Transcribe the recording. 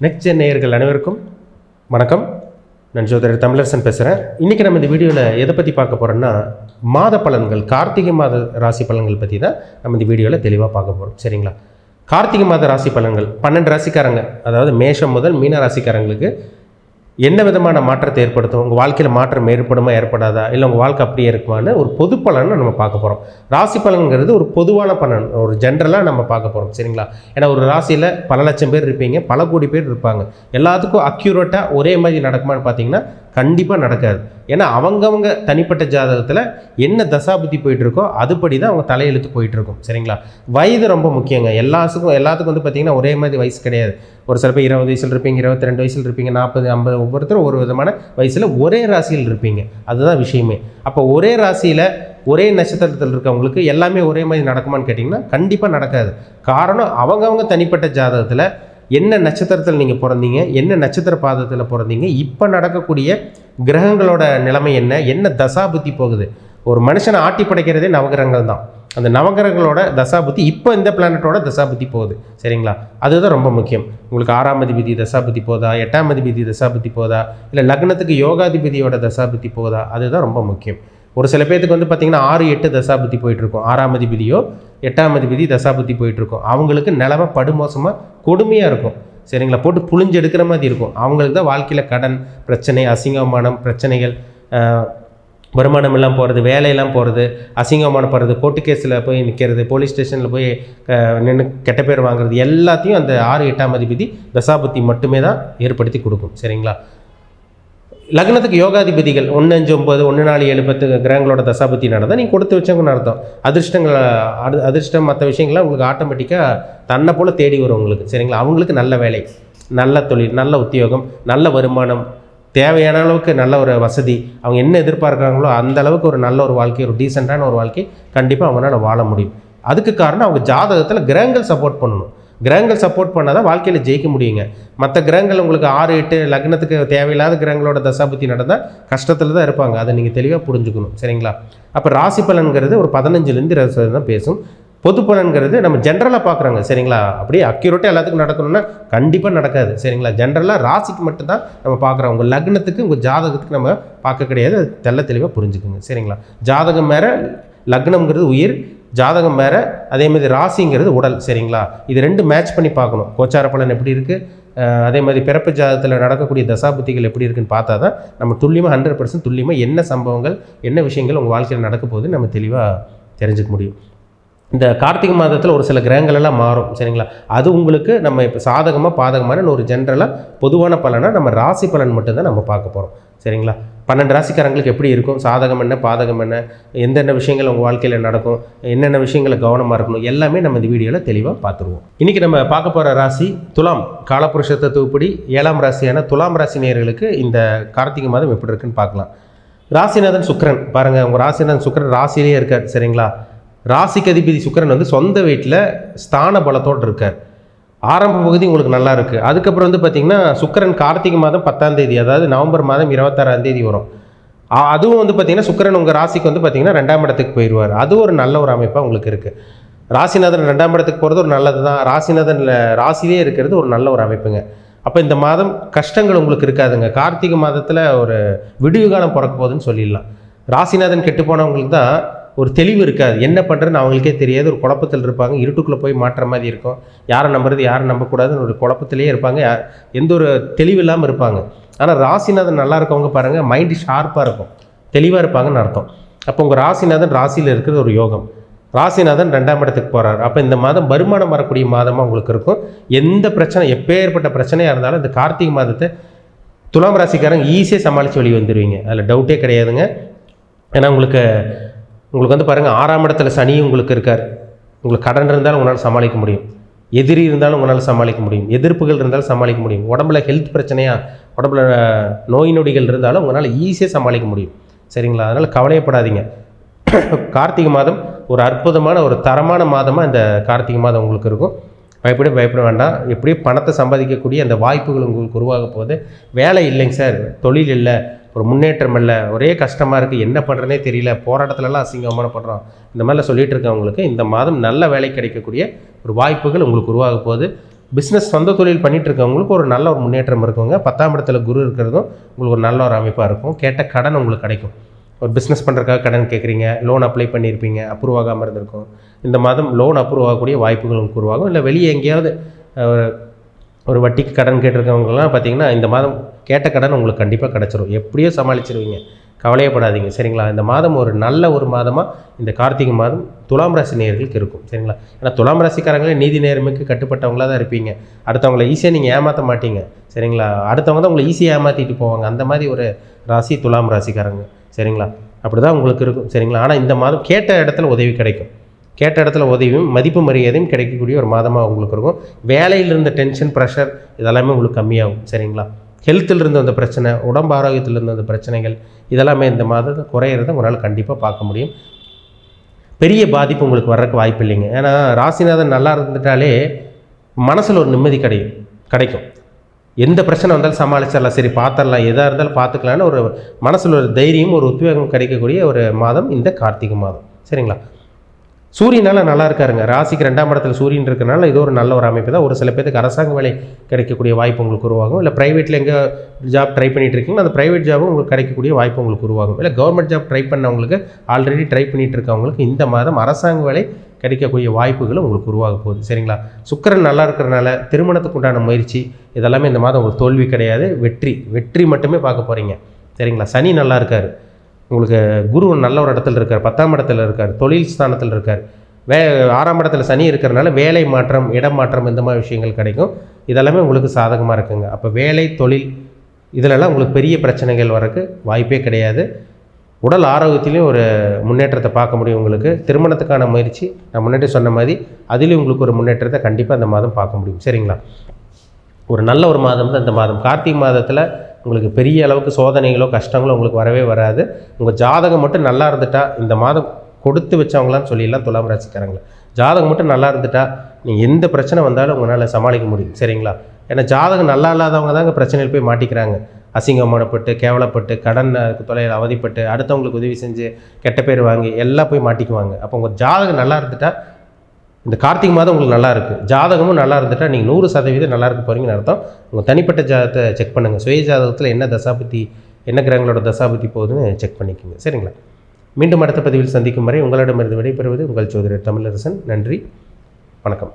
Next gen நேயர்கள் அனைவருக்கும் வணக்கம். நான் ஜோதிடர் தமிழரசன் பேசுகிறேன் இன்றைக்கி நம்ம இந்த வீடியோவில் எதை பற்றி பார்க்க போகிறோம்னா மாத பலன்கள் கார்த்திகை மாத ராசி பலன்கள் பற்றி தான் நம்ம இந்த வீடியோவில் தெளிவாக பார்க்க போகிறோம் சரிங்களா? கார்த்திகை மாத ராசி பலன்கள் பன்னெண்டு ராசிக்காரங்க அதாவது மேஷம் முதல் மீன ராசிக்காரங்களுக்கு என்ன விதமான மாற்றத்தை ஏற்படுத்தும்? உங்கள் வாழ்க்கையில் மாற்றம் ஏற்படுமா ஏற்படாதா? இல்லை உங்கள் வாழ்க்கை அப்படியே இருக்குமான்னு ஒரு பொது பலனை நம்ம பார்க்க போகிறோம் ராசி பலன்கிறது ஒரு பொதுவான பலன் ஒரு ஜென்ரலாக நம்ம பார்க்க போகிறோம் சரிங்களா? ஏன்னா ஒரு ராசியில் பல லட்சம் பேர் இருப்பீங்க பல கோடி பேர் இருப்பாங்க. எல்லாத்துக்கும் அக்யூரேட்டாக ஒரே மாதிரி நடக்குமான்னு பார்த்தீங்கன்னா கண்டிப்பாக நடக்காது. ஏன்னா அவங்கவங்க தனிப்பட்ட ஜாதகத்தில் என்ன தசாபுத்தி போயிட்டுருக்கோ அதுபடி தான் அவங்க தலையெழுத்து போயிட்டுருக்கும். சரிங்களா? வயது ரொம்ப முக்கியங்க. எல்லாத்துக்கும் எல்லாத்துக்கும் வந்து பார்த்திங்கன்னா ஒரே மாதிரி வயசு கிடையாது. ஒரு சில பேர் இருபது வயசில் இருப்பீங்க இருபத்தி ரெண்டு வயசில் இருப்பீங்க நாற்பது ஐம்பது ஒவ்வொருத்தரும் ஒரு விதமான வயசில் ஒரே ராசியில் இருப்பீங்க. அதுதான் விஷயமே. அப்போ ஒரே ராசியில் ஒரே நட்சத்திரத்தில் இருக்கவங்களுக்கு எல்லாமே ஒரே மாதிரி நடக்குமான்னு கேட்டிங்கன்னா கண்டிப்பாக நடக்காது. காரணம் அவங்கவுங்க தனிப்பட்ட ஜாதகத்தில் என்ன நட்சத்திரத்தில் நீங்கள் பிறந்தீங்க என்ன நட்சத்திர பாதத்தில் பிறந்தீங்க இப்போ நடக்கக்கூடிய கிரகங்களோட நிலைமை என்ன என்ன தசாபுத்தி போகுது? ஒரு மனுஷனை ஆட்டி படைக்கிறதே நவகிரகங்கள் தான். அந்த நவகிரகங்களோட தசாபுத்தி இப்போ இந்த பிளானட்டோட தசாபுத்தி போகுது. சரிங்களா? அதுதான் ரொம்ப முக்கியம். உங்களுக்கு ஆறாம் அதிபதி தசாபுத்தி போதா எட்டாம் அதிபதி தசாபுத்தி போதா இல்லை லக்னத்துக்கு யோகாதிபதியோட தசாபுத்தி போதா அதுதான் ரொம்ப முக்கியம். ஒரு சில பேர்த்துக்கு வந்து பார்த்திங்கன்னா ஆறு எட்டு தசாபுத்தி போயிட்டுருக்கும் ஆறாம் அதிபதியோ எட்டாம் அதிபதி தசாபதி போயிட்டுருக்கும். அவங்களுக்கு நிலமை படுமோசமாக கொடுமையாக இருக்கும். சரிங்களா? போட்டு புளிஞ்சு எடுக்கிற மாதிரி இருக்கும். அவங்களுக்கு தான் வாழ்க்கையில் கடன் பிரச்சனை அசிங்கமானம் பிரச்சனைகள் வருமானம் எல்லாம் போகிறது வேலையெல்லாம் போகிறது அசிங்கமானப்படுறது கோர்ட்டு கேஸில் போய் நிற்கிறது போலீஸ் ஸ்டேஷனில் போய் நின்று கெட்ட பேர் வாங்குறது எல்லாத்தையும் அந்த ஆறு எட்டாம் அதிபதி தசாபத்தி மட்டுமே தான் ஏற்படுத்தி கொடுக்கும். சரிங்களா? லக்னத்துக்கு யோகாதிபதிகள் ஒன்று அஞ்சு ஒம்பது ஒன்று நாலு ஏழு பத்து கிரகங்களோட தசாபத்தி நடந்தால் நீங்கள் கொடுத்து வச்சவங்கன்னு அர்த்தம். அதிர்ஷ்டங்கள் அடு அதிர்ஷ்டம் மற்ற விஷயங்கள்லாம் உங்களுக்கு ஆட்டோமேட்டிக்காக தன்னை போல் தேடி வரும் உங்களுக்கு சரிங்களா? அவங்களுக்கு நல்ல வேலை நல்ல தொழில் நல்ல உத்தியோகம் நல்ல வருமானம் தேவையான அளவுக்கு நல்ல ஒரு வசதி அவங்க என்ன எதிர்பார்க்குறாங்களோ அந்த அளவுக்கு ஒரு நல்ல ஒரு வாழ்க்கை ஒரு டீசெண்டான ஒரு வாழ்க்கை கண்டிப்பாக அவங்களால வாழ முடியும். அதுக்கு காரணம் அவங்க ஜாதகத்தில் கிரகங்கள் சப்போர்ட் பண்ணணும். கிரகங்கள் சப்போர்ட் பண்ணால் தான் வாழ்க்கையில் ஜெயிக்க முடியுங்க. மற்ற கிரகங்கள் உங்களுக்கு ஆறு எட்டு லக்னத்துக்கு தேவையில்லாத கிரகங்களோட தசாபுத்தி நடந்தால் கஷ்டத்தில் தான் இருப்பாங்க. அதை நீங்கள் தெளிவாக புரிஞ்சுக்கணும். சரிங்களா? அப்போ ராசி பலன்கிறது ஒரு பதினஞ்சுலேருந்து இருபது தான் பேசும். பொது பலன்கிறது நம்ம ஜென்ரலாக பார்க்குறாங்க. சரிங்களா? அப்படியே அக்யூரேட்டாக எல்லாத்துக்கும் நடக்கணும்னா கண்டிப்பாக நடக்காது. சரிங்களா? ஜென்ரலாக ராசிக்கு மட்டும்தான் நம்ம பார்க்குறோம். உங்கள் லக்னத்துக்கு உங்கள் ஜாதகத்துக்கு நம்ம பார்க்க கிடையாது. அது தெள்ள தெளிவாக புரிஞ்சுக்குங்க. சரிங்களா? ஜாதகம் மேலே லக்னம்ங்கிறது உயிர் ஜாதகம் வேறு அதே மாதிரி ராசிங்கிறது உடல் சரிங்களா? இது ரெண்டு மேட்ச் பண்ணி பார்க்கணும். கோச்சார பலன் எப்படி இருக்குது அதே மாதிரி பிறப்பு ஜாதகத்தில் நடக்கக்கூடிய தசாபுத்திகள் எப்படி இருக்குன்னு பார்த்தா தான் நம்ம துல்லியமாக ஹண்ட்ரட் பர்சன்ட் துல்லியமாக என்ன சம்பவங்கள் என்ன விஷயங்கள் உங்கள் வாழ்க்கையில் நடக்க போகுதுன்னு நம்ம தெளிவாக தெரிஞ்சுக்க முடியும். இந்த கார்த்திகை மாதத்தில் ஒரு சில கிரகங்கள் எல்லாம் மாறும் சரிங்களா? அது உங்களுக்கு நம்ம இப்போ சாதகமாக பாதகமான ஒரு ஜென்ரலாக பொதுவான பலனாக நம்ம ராசி பலன் மட்டும்தான் நம்ம பார்க்க போகிறோம் சரிங்களா? பன்னெண்டு ராசிக்காரங்களுக்கு எப்படி இருக்கும்? சாதகம் என்ன பாதகம் என்ன? எந்தெந்த விஷயங்கள் உங்கள் வாழ்க்கையில் நடக்கும்? என்னென்ன விஷயங்களை கவனமாக இருக்கணும்? எல்லாமே நம்ம இந்த வீடியோவில் தெளிவாக பார்த்துருவோம் இன்றைக்கி நம்ம பார்க்க போகிற ராசி துலாம். காலப்புருஷ தத்துவப்படி ஏழாம் ராசியான துலாம் ராசி நேர்களுக்கு இந்த கார்த்திகை மாதம் எப்படி இருக்குன்னு பார்க்கலாம். ராசிநாதன் சுக்கிரன். பாருங்கள் உங்கள் ராசிநாதன் சுக்கரன் ராசியிலேயே இருக்கார். சரிங்களா? ராசிக்கு அதிபதி சுக்கரன் வந்து சொந்த வீட்டில் ஸ்தான பலத்தோடு இருக்கார். ஆரம்ப பகுதி உங்களுக்கு நல்லா இருக்குது அதுக்கப்புறம் வந்து பார்த்திங்கன்னா சுக்கரன் கார்த்திகை மாதம் பத்தாம் தேதி அதாவது நவம்பர் மாதம் இருபத்தாறாம் தேதி வரும். அதுவும் வந்து பார்த்திங்கன்னா சுக்கரன் உங்கள் ராசிக்கு வந்து பார்த்திங்கன்னா ரெண்டாம் இடத்துக்கு போயிடுவார் அது ஒரு நல்ல ஒரு அமைப்பாக உங்களுக்கு இருக்குது ராசிநாதன் ரெண்டாம் இடத்துக்கு போகிறது ஒரு நல்லது தான் ராசிநாதனில் ராசிலே இருக்கிறது ஒரு நல்ல ஒரு அமைப்புங்க. அப்போ இந்த மாதம் கஷ்டங்கள் உங்களுக்கு இருக்காதுங்க. கார்த்திகை மாதத்தில் ஒரு விடிவு காலம் பிறக்க போகுதுன்னு சொல்லிடலாம். ராசிநாதன் கெட்டு போனவங்களுக்கு தான் ஒரு தெளிவு இருக்காது. என்ன பண்ணுறதுன்னு அவங்களுக்கே தெரியாது. ஒரு குழப்பத்தில் இருப்பாங்க. இருட்டுக்குள்ளே போய் மாற்ற மாதிரி இருக்கும். யாரை நம்புறது யாரை நம்பக்கூடாதுன்னு ஒரு குழப்பத்திலேயே இருப்பாங்க. எந்த ஒரு தெளிவு இல்லாமல் இருப்பாங்க. ஆனால் ராசிநாதன் நல்லா இருக்கவங்க பாருங்கள் மைண்டு ஷார்ப்பாக இருக்கும். தெளிவாக இருப்பாங்கன்னு அர்த்தம். அப்போ உங்கள் ராசிநாதன் ராசியில் இருக்கிறது ஒரு யோகம். ராசிநாதன் ரெண்டாம் இடத்துக்கு போகிறார் அப்போ இந்த மாதம் வருமானம் வரக்கூடிய மாதமாக உங்களுக்கு இருக்கும். எந்த பிரச்சனை எப்பேற்பட்ட பிரச்சனையாக இருந்தாலும் இந்த கார்த்திகை மாதத்தை துலாம் ராசிக்காரங்க ஈஸியாக சமாளித்து வெளியே வந்துடுவீங்க அதில் டவுட்டே கிடையாதுங்க. ஏன்னா உங்களுக்கு உங்களுக்கு வந்து பாருங்கள் ஆறாம் இடத்துல சனி உங்களுக்கு இருக்கார். உங்களுக்கு கடன் இருந்தாலும் உங்களால் சமாளிக்க முடியும். எதிரி இருந்தாலும் உங்களால் சமாளிக்க முடியும். எதிர்ப்புகள் இருந்தாலும் சமாளிக்க முடியும். உடம்புல ஹெல்த் பிரச்சனையாக உடம்புல நோய் நொடிகள் இருந்தாலும் உங்களால் ஈஸியாக சமாளிக்க முடியும். சரிங்களா? அதனால் கவலையப்படாதீங்க. கார்த்திகை மாதம் ஒரு அற்புதமான ஒரு தரமான மாதமாக இந்த கார்த்திகை மாதம் உங்களுக்கு இருக்கும். பயப்பட பயப்பட வேண்டாம். எப்படியும் பணத்தை சம்பாதிக்கக்கூடிய அந்த வாய்ப்புகள் உங்களுக்கு உருவாக போகுது. வேலை இல்லைங்க சார். தொழில் இல்லை. ஒரு முன்னேற்றம் இல்லை ஒரே கஷ்டமாக இருக்குது என்ன பண்ணுறனே தெரியல போராட்டத்துலலாம் அசிங்கமான பண்ணுறோம் இந்த மாதிரிலாம் சொல்லிகிட்டு இருக்கவங்களுக்கு இந்த மாதம் நல்ல வேலை கிடைக்கக்கூடிய ஒரு வாய்ப்புகள் உங்களுக்கு உருவாக போகுது. பிஸ்னஸ் சொந்த தொழில் பண்ணிட்டு இருக்கவங்களுக்கு ஒரு நல்ல ஒரு முன்னேற்றம் இருக்குங்க. பத்தாம் இடத்துல குரு இருக்கிறதும் உங்களுக்கு ஒரு நல்ல ஒரு அமைப்பாக இருக்கும். கேட்ட கடன் உங்களுக்கு கிடைக்கும். ஒரு பிஸ்னஸ் பண்ணுறதுக்காக கடன் கேட்குறீங்க லோன் அப்ளை பண்ணியிருப்பீங்க அப்ரூவ் ஆகாமல் இருந்திருக்கும். இந்த மாதம் லோன் அப்ரூவ் ஆகக்கூடிய வாய்ப்புகள் உங்களுக்கு உருவாகும். இல்லை வெளியே எங்கேயாவது ஒரு வட்டிக்கு கடன் கேட்டிருக்கவங்கலாம் பார்த்தீங்கன்னா இந்த மாதம் கேட்ட கடன் உங்களுக்கு கண்டிப்பாக கிடச்சிரும். எப்படியோ சமாளிச்சிருவீங்க. கவலையப்படாதீங்க சரிங்களா? இந்த மாதம் ஒரு நல்ல ஒரு மாதமாக இந்த கார்த்திகை மாதம் துலாம் ராசி நேர்களுக்கு இருக்கும். சரிங்களா? ஏன்னா துலாம் ராசிக்காரங்களே நீதி நேர்மைக்கு கட்டுப்பட்டவங்களாக தான் இருப்பீங்க. அடுத்தவங்கள ஈஸியாக நீங்கள் ஏமாற்ற மாட்டீங்க. சரிங்களா? அடுத்தவங்க தான் உங்களை ஈஸியாக ஏமாற்றிட்டு போவாங்க. அந்த மாதிரி ஒரு ராசி துலாம் ராசிக்காரங்க. சரிங்களா? அப்படி தான் உங்களுக்கு இருக்கும். சரிங்களா? ஆனால் இந்த மாதம் கேட்ட இடத்துல உதவி கிடைக்கும். கேட்ட இடத்துல உதவியும் மதிப்பு மரியாதையும் கிடைக்கக்கூடிய ஒரு மாதமாக உங்களுக்கு இருக்கும். வேலையில் இருந்த டென்ஷன் ப்ரெஷர் இதெல்லாமே உங்களுக்கு கம்மியாகும். சரிங்களா? ஹெல்த்தில் இருந்து அந்த பிரச்சனை உடம்பு ஆரோக்கியத்தில் இருந்த அந்த பிரச்சனைகள் இதெல்லாமே இந்த மாதத்தை குறையிறத உங்களால் கண்டிப்பாக பார்க்க முடியும். பெரிய பாதிப்பு உங்களுக்கு வர்றதுக்கு வாய்ப்பு இல்லைங்க. ஏன்னா ராசிநாதன் நல்லா இருந்துட்டாலே மனசில் ஒரு நிம்மதி கிடைக்கும். கிடைக்கும். எந்த பிரச்சனை வந்தாலும் சமாளிச்சிடலாம். சரி பார்த்துடலாம். எதாக இருந்தாலும் பார்த்துக்கலான்னு ஒரு மனசில் ஒரு தைரியம் ஒரு உத்வேகம் கிடைக்கக்கூடிய ஒரு மாதம் இந்த கார்த்திகை மாதம். சரிங்களா? சூரியனால் நல்லா இருக்காருங்க. ராசிக்கு ரெண்டாம் இடத்துல சூரியன் இருக்கறனால இது ஒரு நல்ல ஒரு அமைப்பு தான். ஒரு சில பேருக்கு அரசாங்க வேலை கிடைக்கக்கூடிய வாய்ப்பு உங்களுக்கு உருவாகும். இல்லை ப்ரைவேட்டில் எங்கே ஜாப் ட்ரை பண்ணிட்டு இருக்கீங்களோ அந்த ப்ரைவேட் ஜாபும் உங்களுக்கு கிடைக்கக்கூடிய வாய்ப்பு உங்களுக்கு உருவாகும். இல்லை கவர்மெண்ட் ஜாப் ட்ரை பண்ணவங்களுக்கு ஆல்ரெடி ட்ரை பண்ணிட்டு இருக்கவங்களுக்கு இந்த மாதம் அரசாங்க வேலை கிடைக்கக்கூடிய வாய்ப்புகளும் உங்களுக்கு உருவாக போகுது. சரிங்களா? சுக்கரன் நல்லா இருக்கிறனால திருமணத்துக்கு உண்டான முயற்சி இதெல்லாமே இந்த மாதம் உங்களுக்கு தோல்வி கிடையாது. வெற்றி வெற்றி மட்டுமே பார்க்க போகிறீங்க சரிங்களா? சனி நல்லா இருக்கார். உங்களுக்கு குரு நல்ல ஒரு இடத்துல இருக்கார் பத்தாம் இடத்துல இருக்கார் தொழில் ஸ்தானத்தில் இருக்கார். வே ஆறாம் இடத்துல சனி இருக்கிறனால வேலை மாற்றம் இடம் மாற்றம் இந்த மாதிரி விஷயங்கள் கிடைக்கும். இதெல்லாமே உங்களுக்கு சாதகமாக இருக்குங்க. அப்போ வேலை தொழில் இதிலெல்லாம் உங்களுக்கு பெரிய பிரச்சனைகள் வரக்கு வாய்ப்பே கிடையாது. உடல் ஆரோக்கியத்திலையும் ஒரு முன்னேற்றத்தை பார்க்க முடியும் உங்களுக்கு. திருமணத்துக்கான முயற்சி நான் முன்னாடி சொன்ன மாதிரி அதிலையும் உங்களுக்கு ஒரு முன்னேற்றத்தை கண்டிப்பாக இந்த மாதம் பார்க்க முடியும். சரிங்களா? ஒரு நல்ல ஒரு மாதம் தான் இந்த மாதம். கார்த்திகை மாதத்தில் உங்களுக்கு பெரிய அளவுக்கு சோதனைகளோ கஷ்டங்களோ உங்களுக்கு வரவே வராது. உங்கள் ஜாதகம் மட்டும் நல்லா இருந்துட்டா இந்த மாதம் கொடுத்து வச்சவங்களான்னு சொல்லிடலாம் துலாம் ராசிக்காரங்கள. ஜாதகம் மட்டும் நல்லா இருந்துட்டா நீங்கள் எந்த பிரச்சனை வந்தாலும் உங்களால் சமாளிக்க முடியும். சரிங்களா? ஏன்னா ஜாதகம் நல்லா இல்லாதவங்க தாங்க பிரச்சனையில் போய் மாட்டிக்கிறாங்க. அசிங்கமானப்பட்டு கேவலப்பட்டு கடன் தொலையில் அவதிப்பட்டு அடுத்தவங்களுக்கு உதவி செஞ்சு கெட்ட பேர் வாங்கி எல்லாம் போய் மாட்டிக்குவாங்க. அப்போ உங்கள் ஜாதகம் நல்லா இருந்துட்டா இந்த கார்த்திகை மாதம் உங்களுக்கு நல்லா இருக்குது ஜாதகமும் நல்லா இருந்துட்டா நீங்கள் நூறு சதவீதம் நல்லா இருக்க போகிறீங்கன்னு அர்த்தம். உங்கள் தனிப்பட்ட ஜாதகத்தை செக் பண்ணுங்கள் சுய ஜாதகத்தில் என்ன தசாபதி என்ன கிரகங்களோட தசாபதி போகுதுன்னு செக் பண்ணிக்கோங்க. சரிங்களா? மீண்டும் அடுத்த பதிவில் சந்திக்கும் வரை உங்களிடமிருந்து விடைபெறுவது உங்கள் சோதரர் தமிழரசன். நன்றி. வணக்கம்.